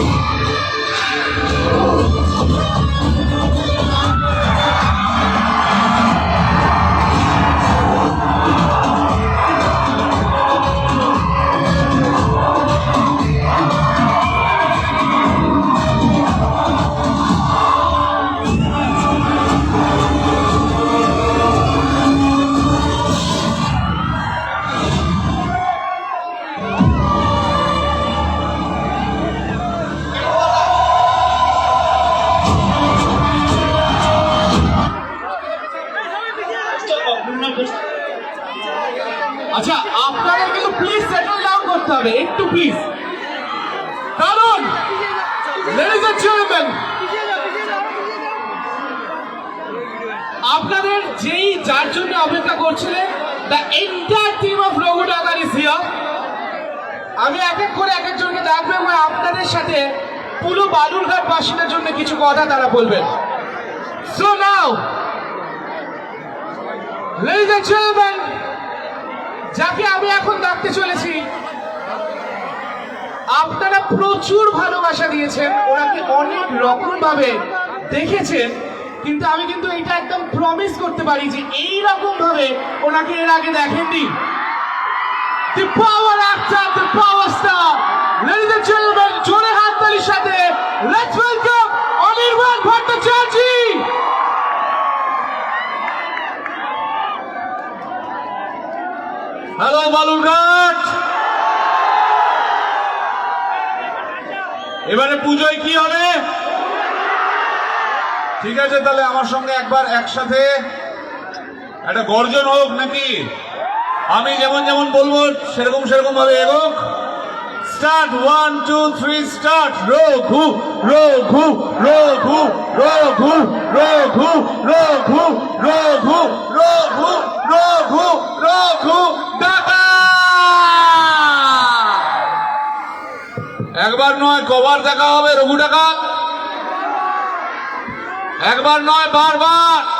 Oh. আচ্ছা আপনাদের কিন্তু প্লিজ সেটেল ডাউন করতে হবে, একটু প্লিজ কারণ লেডিস এন্ড জেন্টলম্যান আপনাদের যেই, যার জন্য অপেক্ষা করছিলেন the entire team of Raghu Dakat is here আমি এক এক করে এক একজনকে ডাকবো এবং আপনাদের সাথে পুরো বালুরঘাট বাসীদের জন্য কিছু কথা তারা বলবেন। So now ladies and gentleman যাকে আমি এখন ডাকতে চলেছি আপনারা প্রচুর ভালোবাসা দিয়েছেন ওনাকে অনেক রকম ভাবে দেখেছেন কিন্তু আমি কিন্তু এটা একদম প্রমিস করতে পারি যে এই রকম ভাবে ওনাকে এর আগে দেখেননি The power actor, the power star. Ladies and gentlemen, জোরে হাততালির সাথে let's welcome Anirban Bhattacharya hello, Balurghat. এবারে পুজোয় কি হবে? ঠিক আছে, তাহলে আমার সঙ্গে একবার একসাথে একটা গর্জন হোক নাকি? আমি যেমন যেমন বলব, সেরকম সেরকম ভাবে এগোক। Start one two three start Raghu Raghu Raghu Raghu Raghu Raghu Raghu Raghu Raghu Raghu ডাকা একবার নয় কবার দেখা হবে রঘু ডাকা একবার নয় বারবার।